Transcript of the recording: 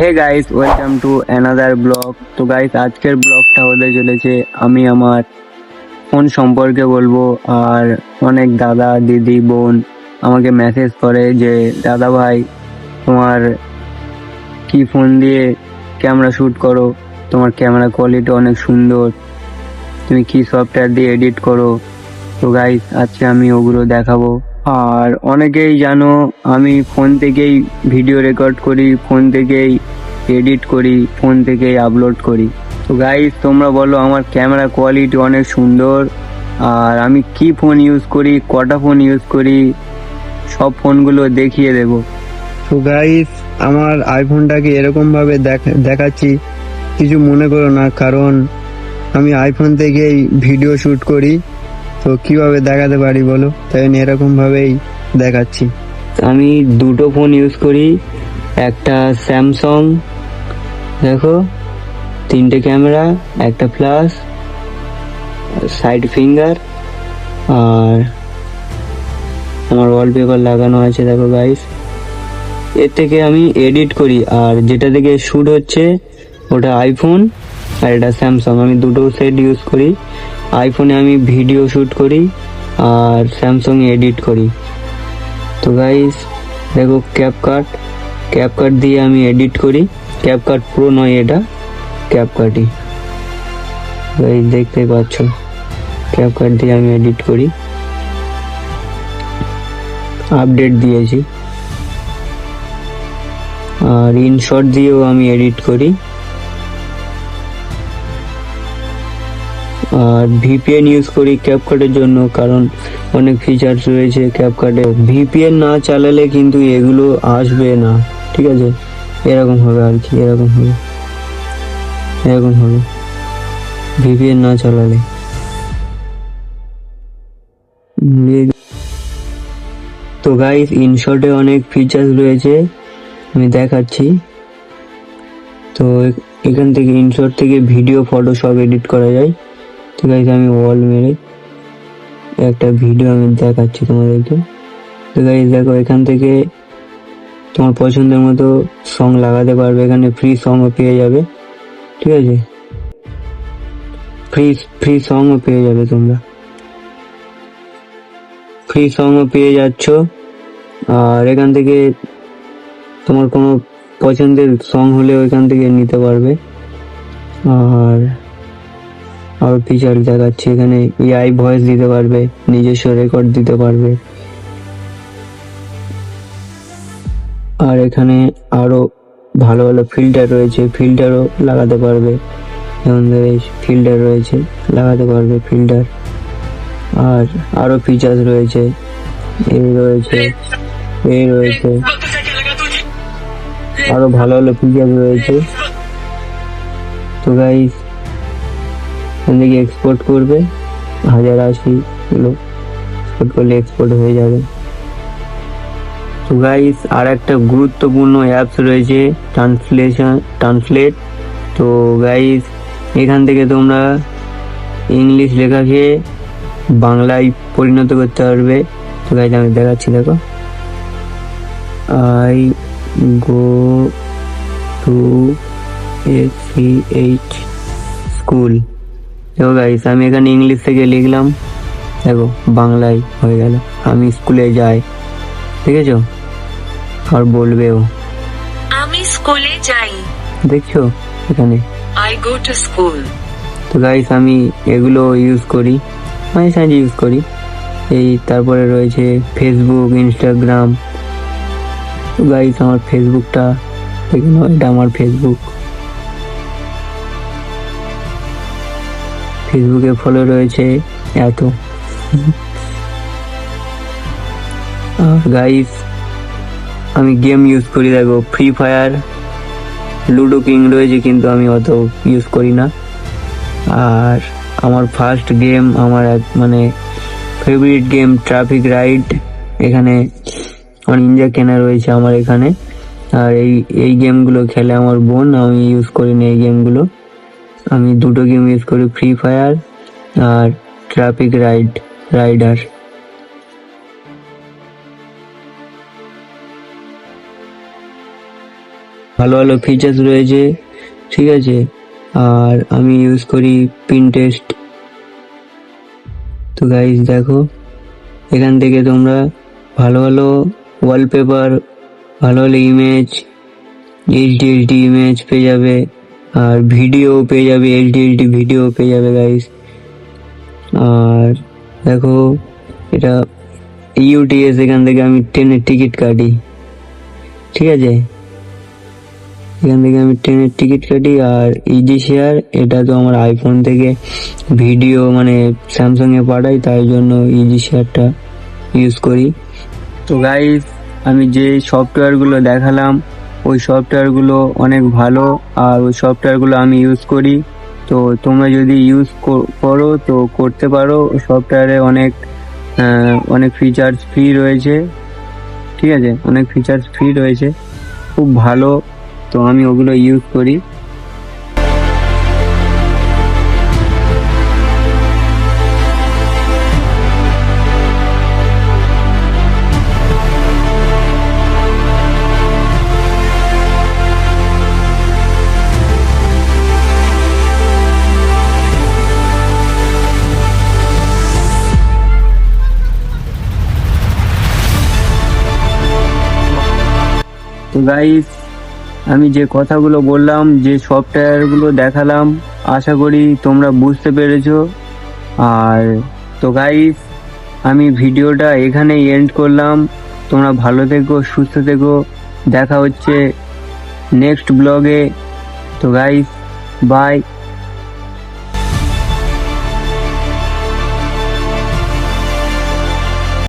Hey guys welcome to another blog তো guys আজকের ব্লগটা হতে চলেছে আমি আমার ফোন সম্পর্কে বলব। আর অনেক দাদা, দিদি, বোন আমাকে মেসেজ করে যে, দাদা ভাই, তোমার কি ফোন দিয়ে ক্যামেরা শ্যুট করো? তোমার ক্যামেরা কোয়ালিটি অনেক সুন্দর। তুমি কি সফটওয়্যার দিয়ে এডিট করো? তো গাইস আজকে আমি ওগুলো দেখাবো। আর অনেকেই জানো, আমি ফোন থেকেই ভিডিও রেকর্ড করি ফোন থেকেই এডিট করি ফোন থেকেই আপলোড করি। তো গাইস তোমরা বলো আমার ক্যামেরা কোয়ালিটি অনেক সুন্দর আর আমি কি ফোন ইউজ করি কটা ফোন ইউজ করি সব ফোনগুলো দেখিয়ে দেবো। তো গাইস আমার আইফোনটাকে এরকম ভাবে দেখ- দেখাচ্ছি কিছু মনে করো না কারণ আমি আইফোন থেকেই ভিডিও শুট করি। তো কীভাবে দেখাতে পারি বলো? তাই আমি এরকম ভাবেই দেখাচ্ছি। আমি দুটো ফোন ইউজ করি একটা স্যামসং দেখো, তিনটে ক্যামেরা, একটা প্লাস সাইড ফিঙ্গার আর আমার ওয়ালপেপার লাগানো আছে, দেখো গাইস এর থেকে আমি এডিট করি, আর যেটা থেকে শ্যুট হচ্ছে, ওটা আইফোন আর এটা স্যামসাং আমি দুটো সেট ইউজ করি। আইফোনে আমি ভিডিও শ্যুট করি, আর স্যামসাং এডিট করি। তো গাইস দেখো ক্যাপকাট ক্যাপকাট দিয়ে আমি এডিট করি। ক্যাপকাট প্রো নয় এটা ক্যাপকাটই গাইস দেখতে পাচ্ছ ক্যাপকাট দিয়ে আমি এডিট করি। আপডেট দিয়েছি। আর ইনশট দিয়েও আমি এডিট করি। আর ভিপিএন ইউজ করি ক্যাপকাটের জন্য, কারণ অনেক ফিচার্স রয়েছে ক্যাপকাটে ভিপিএন না চালালে কিন্তু এগুলো আসবে না, ঠিক আছে? এরকম হবে আর কি, এরকম হবে। এরকম হবে। ভিপিএন না চালালে। তো গাইস ইনশর্টে অনেক ফিচার্স রয়েছে, আমি দেখাচ্ছি। তো এখান থেকে ইনশর্ট থেকে ভিডিও ফটো সব এডিট করা যায়। তো গাইস আমি ওয়াল মেরে একটা ভিডিও আমি দেখাচ্ছি তোমাদেরকে। তো গাইস দেখো, এখান থেকে তোমার পছন্দের মতো সং লাগাতে পারবে, এখানে ফ্রি সংও পেয়ে যাবে। ঠিক আছে? ফ্রি ফ্রি সংও পেয়ে যাবে তোমরা। ফ্রি সংও পেয়ে যাচ্ছ। আর এখান থেকে তোমার কোনো পছন্দের সং হলে এখান থেকে নিতে পারবে। আর আরও ফিচার দেখাচ্ছে, এখানে এআই ভয়েস দিতে পারবে, নিজস্ব রেকর্ড দিতে পারবে। আর এখানে আরও ভালো ভালো ফিল্টার রয়েছে। ফিল্টারও লাগাতে পারবে। যেমন ফিল্টার রয়েছে, লাগাতে পারবে ফিল্টার আর আরও ফিচার্স রয়েছে। এই রয়েছে এই রয়েছে। আরও ভালো ভালো ফিচার রয়েছে। তো গাইস এখান এক্সপোর্ট করবে। হাজার আশি এক্সপোর্ট করলে এক্সপোর্ট হয়ে যাবে। গাইস আর একটা গুরুত্বপূর্ণ অ্যাপস রয়েছে ট্রান্সলেশন ট্রান্সলেট তো গাইস এখান থেকে তোমরা ইংলিশ লেখাকে বাংলায় পরিণত করতে পারবে। তো গাইস আমি দেখাচ্ছি, দেখো। I go to H school দেখো গাইস আমি এখানে ইংলিশ থেকে লিখলাম। দেখো, বাংলায় হয়ে গেল। আমি স্কুলে যাই। দেখেছ আর বলবেও। আমি স্কুলে যাই। দেখছ এখানে? আই গো টু স্কুল তো গাইস আমি এগুলো ইউজ করি। মাঝে সাঝে ইউজ করি। এই তারপরে রয়েছে ফেসবুক ইনস্টাগ্রাম তো গাইস আমার ফেসবুকটা দেখুন এটা আমার ফেসবুক ফেসবুকে ফলো রয়েছে এত। আর গাইস আমি গেম ইউজ করি, দেখো ফ্রি ফায়ার লুডো কিং রয়েছে, কিন্তু আমি অত ইউজ করি না। আর আমার ফার্স্ট গেম আমার এক মানে ফেভারিট গেম ট্রাফিক রাইড এখানে আমার ইন্ডিয়া কেনা রয়েছে আমার এখানে। আর এই এই গেমগুলো খেলে আমার বোন, আমি ইউজ করি না এই গেমগুলো আমি দুটো গেম ইউজ করি ফ্রি ফায়ার আর ট্রাফিক রাইড রাইডার ভালো ভালো ফিচার্স রয়েছে, ঠিক আছে? আর আমি ইউজ করি পিনটেস্ট তো গাইজ দেখো, এখান থেকে তোমরা ভালো ভালো ওয়ালপেপার ভালো ভালো ইমেজ এইচডি এইচডি ইমেজ পেয়ে যাবে, আর ভিডিও পেয়ে যাবে এইচডি এইচডি ভিডিও পেয়ে যাবে গাইজ আর দেখো, এটা ইউটিএস এখান থেকে আমি ট্রেনের টিকিট কাটি, ঠিক আছে? এখান থেকে আমি ট্রেনের টিকিট কাটি আর ইজি শেয়ার এটা তো আমার আইফোন থেকে ভিডিও মানে স্যামসাং এ পাঠাই, তাই জন্য ইজি শেয়ারটা ইউজ করি। তো গাইস আমি যে সফটওয়্যারগুলো দেখালাম, ওই সফটওয়্যারগুলো অনেক ভালো আর ওই সফটওয়্যারগুলো আমি ইউজ করি। তো তোমরা যদি ইউজ করো তো করতে পারো। সফটওয়্যারে অনেক অনেক ফিচার্স ফ্রি রয়েছে। ঠিক আছে? অনেক ফিচার্স ফ্রি রয়েছে। খুব ভালো। তো আমি ওগুলো ইউজ করি। তো গাইস আমি যে কথাগুলো বললাম, যে সফটওয়্যারগুলো দেখালাম, আশা করি তোমরা বুঝতে পেরেছ। আর তো গাইস আমি ভিডিওটা এখানেই এন্ড করলাম। তোমরা ভালো থেকো, সুস্থ থেকো। দেখা হচ্ছে নেক্সট ব্লগে তো গাইস বাই